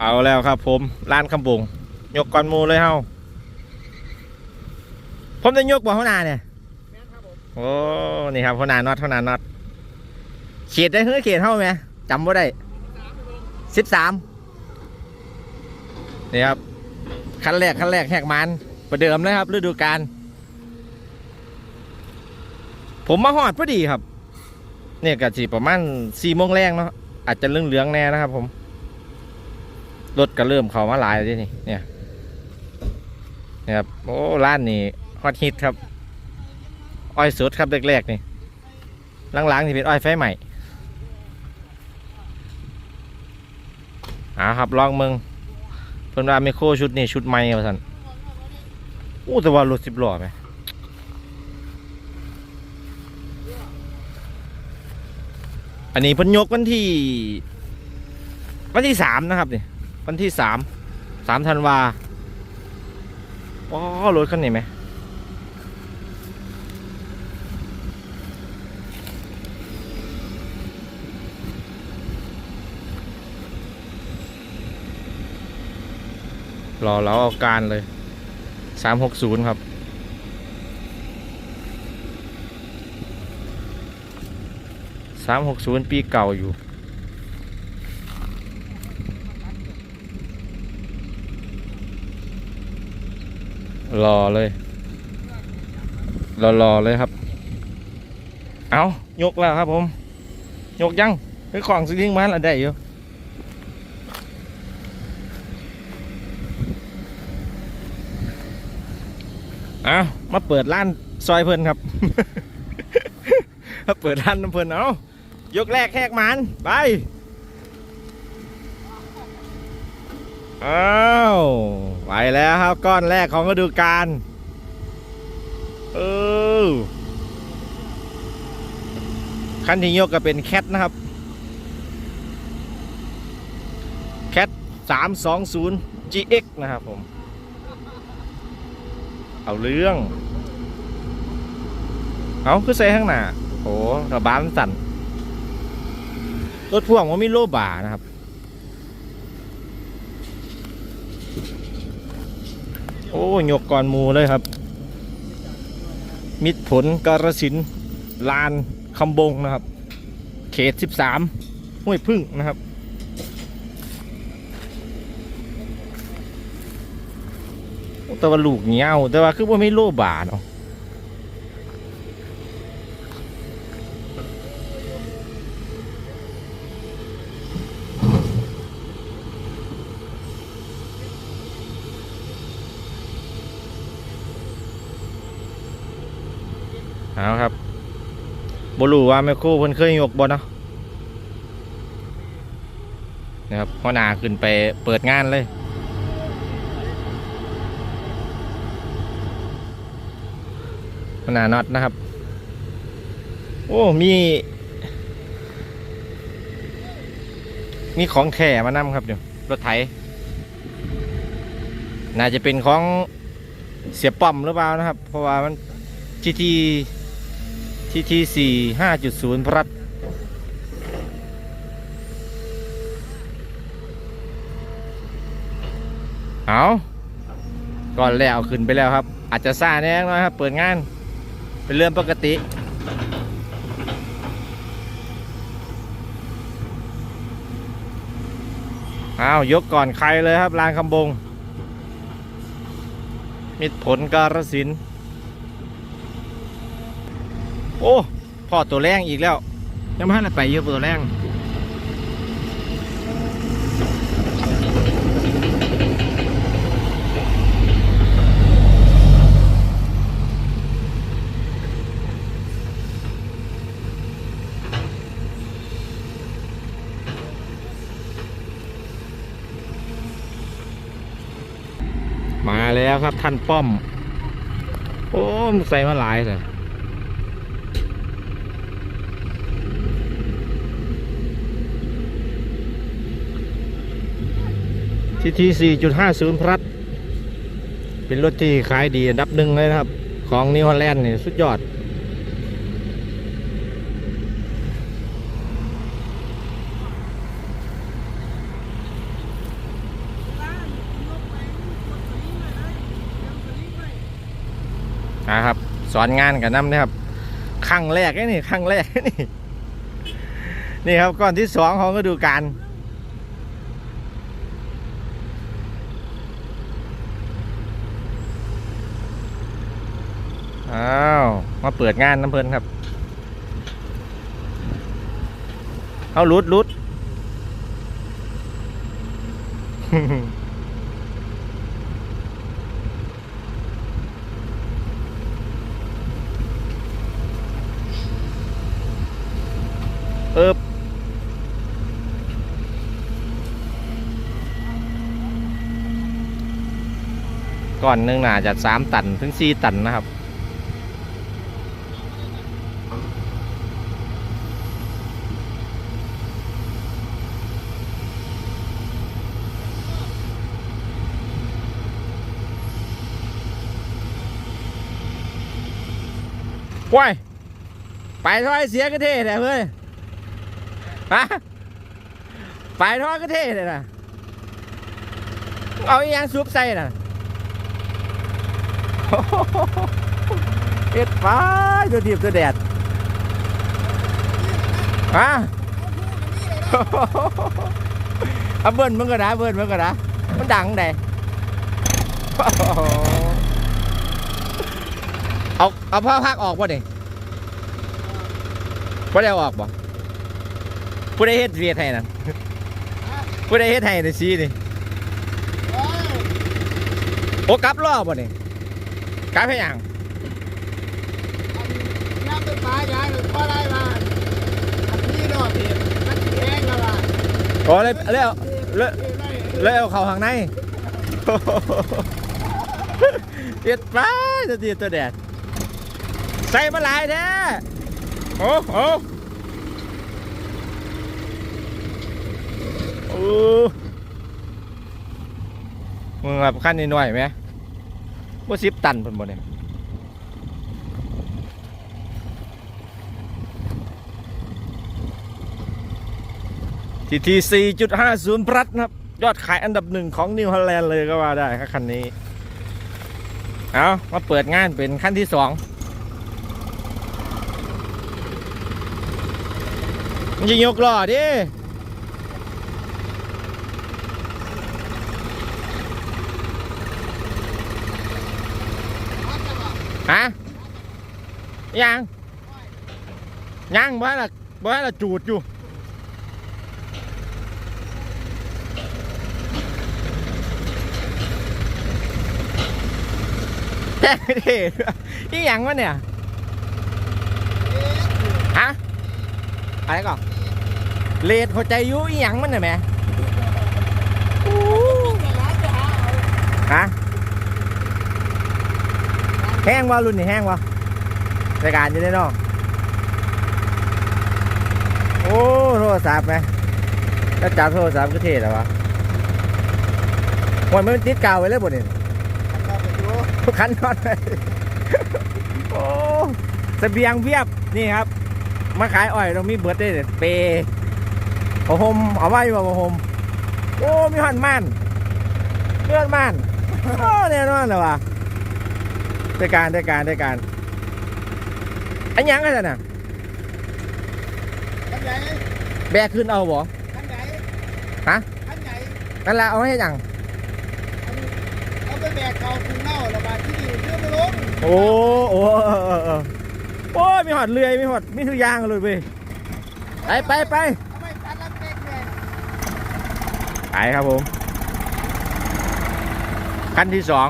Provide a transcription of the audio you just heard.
เอาแล้วครับผมร้านคำบุงยกก่อนหมูเลยเฮาผมจะยกบ่หัวหน้าเนี่ยโอ้นี่ครับหัวหน้าน็อตหัวหน้าน็อตเขีดได้เฮ้ยเขีดเท่าไหมจำว่าได้สิบสามนี่ครับขั้นแรกขั้นแรกแหกมันประเดิมเลยครับฤดูกาลผมมาหอดพอดีครับ เนี่ยกะจีประมาณสี่โมงแรงเนาะอาจจะเรื่องเหลืองๆแน่นะครับผม รถก็เริ่มเข้ามาหลายแล้วทีนี่เนี่ยนี่ยครับโอ้ร้านนี้ฮอตฮิตครับ อ้อยสดครับแรกๆนี่หลังๆที่เป็นอ้อยไฟใหม่อ่าครับลองเมืองเพิ่นว่าไมโครชุดนี้ชุดใหม่ว่าสันอู้แต่ว่ารถสิบล้อไหมอันนี้เพิ่นยกวันที่ วันที่สามนะครับนี่ วันที่สามสามธันวาอ๋อรถคันนี้ไหมรอเราเอาการเลย สามหกศูนย์ครับ สามหกศูนย์ปีเก่าอยู่ รอเลย รอรอเลยครับ เอายกแล้วครับผม ยกยังไปของสลิงมาแล้วได้อยู่เอามาเปิดร้านซอยเพิ่นครับ มาเปิดร้านน้ำเพิ่นเอายกแรกแหกมันไป อ้าวไปแล้วครับก้อนแรกของฤดูกาลเออคันที่ยกก็เป็นแคทนะครับ แคท320 GX นะครับผม เอาเรื่อง เอาคือใส่ข้างหน้าโอ้ระบามันสั่นรถพ่วงมันมีโลบานะครับ โอ้ยกก่อนมูเลยครับ มิตรผลกรสินลานคำบงนะครับ เขต 13ห้วยพึ่งนะครับแต่ว่าลูกเงี้ยวแต่ว่าคือว่าไม่โลบาเนาะ เอาครับบรูว่าแม่คู่เพิ่นเคยยกบ่เนาะนะครับพ่อหนาขึ้นไปเปิดงานเลยพ่อหนาน็อตนะครับ โอ้มี มีของแข่มานํครับเดี๋ยวรถไถน่าจะเป็นของเสียป้อมหรือเปล่านะครับ เพราะว่ามันทีที ทีทีสี่ห้าจุดศูนย์พลัดเอาก่อนแล้วขึ้นไปแล้วครับ อาจจะซ่าแน่น้อยครับ เปิดงาน เป็นเรื่องปกติ เอายกก่อนใครเลยครับลานคำบง มิตรผลการสิน โอ้พ่อตัวแรงอีกแล้ว ยังไม่ทันได้ไปเยอะตัวแรงมาแล้วครับท่านป้อม โอ้มใส่มาหลายเลย ทีทีสี่จุดห้าศูนย์พลัสเป็นรถที่ขายดีอันดับหนึ่งเลยนะครับ ของนิวฮอลแลนด์นี่สุดยอด นะครับ สอนงานกับน้ำนะครับครั้งแรกนี่ครั้งแรกนี่นี่ครับก้อนที่สองของฤดูกาล อ้าว มาเปิดงานน้ำเพลินครับ เอาลุดลุดเอิบก่อนหนึ่งน่าจะสามตันถึงสี่ตันนะครับ ว้ายไปทอยเสียก็เท่เลยเพื่อนฮะไปทอก็เท่เลยนะเอาอียังซุปใส่น่ะโอ้โหเอ็ดไปตัวทีบตัวแดดฮะเอาเบิ้ลมันก็นะเบิ้ลมันก็นะมันดังได เอาเอาผ้าพักออกป่ะนี่บ่ได้เอาออกบ่ผู้ได้เฮ็ดเวียดให้นั่นผู้ได้เฮ็ดให้ในซีนี่โอ้กลับรอบบ่นี่กลับให้หยังน้ำเป็นปลายายหรือปลาอะไรมาอันนี้เนาะพี่มันแข็งแล้วล่ะโอ้เลยเลยเลยเลยเอาเข้าข้างในเฮ็ดไปตัวทีบตัวแดด ใส่มาหลายแท้โอ้โอ้โอ้มึงแบบขั้นนิดหน่อยไหมว่าสิบตันเพิ่นบ่เนี่ยทีทีสี่จุดห้าศูนย์พลัดนะครับ ยอดขายอันดับหนึ่งของนิวฮอลแลนด์เลยก็ว่าได้ครับคันนี้ เอามาเปิดงานเป็นขั้นที่สอง มันจะยกล้อดิฮะยังยังบ้าละบ้าละจูดอยู่แท้เท่อีหยังวะเนี่ยฮะอะไรก่อน เลดหัวใจอยุอีหยังมันเนี่ยแหม่อู้ฮะแห้งวะรุ่นนี่แห้งวะรายการจะได้เนอกโอ้โทรศัพท์ไหมแล้วจับโทรศัพท์ก็เท่แล้ววะวันมันติดกาวไว้เลยบนนี่ขันน็อตเลยโอ้เสบียงเพียบนี่ครับ มาขายอ้อยต้องมีเบิร์ดได้เลยเปย์ ผ้าห่มเอาไว้ว่าผ้าห่มโอ้มีหันม่านเลื่อนม่านโอ้แน่นอนเลยว่ะได้การได้การได้การอันยังกันน่ะขันใหญ่แบกขึ้นเอาบ่ขันใหญ่ฮะขันใหญ่นั่นละเอาให้ยังเอาไปแบกเขาคุณเน่าระบาดที่ดีเชื่อไม่ลงโอ้โอ้เออเออเออโอ้ยมีหอดเรือยมีหอดมีทุกอย่างเลยเว้ยไปไปไป เอาไปตัดลำเล็กเลย ไปครับผม ขั้นที่สอง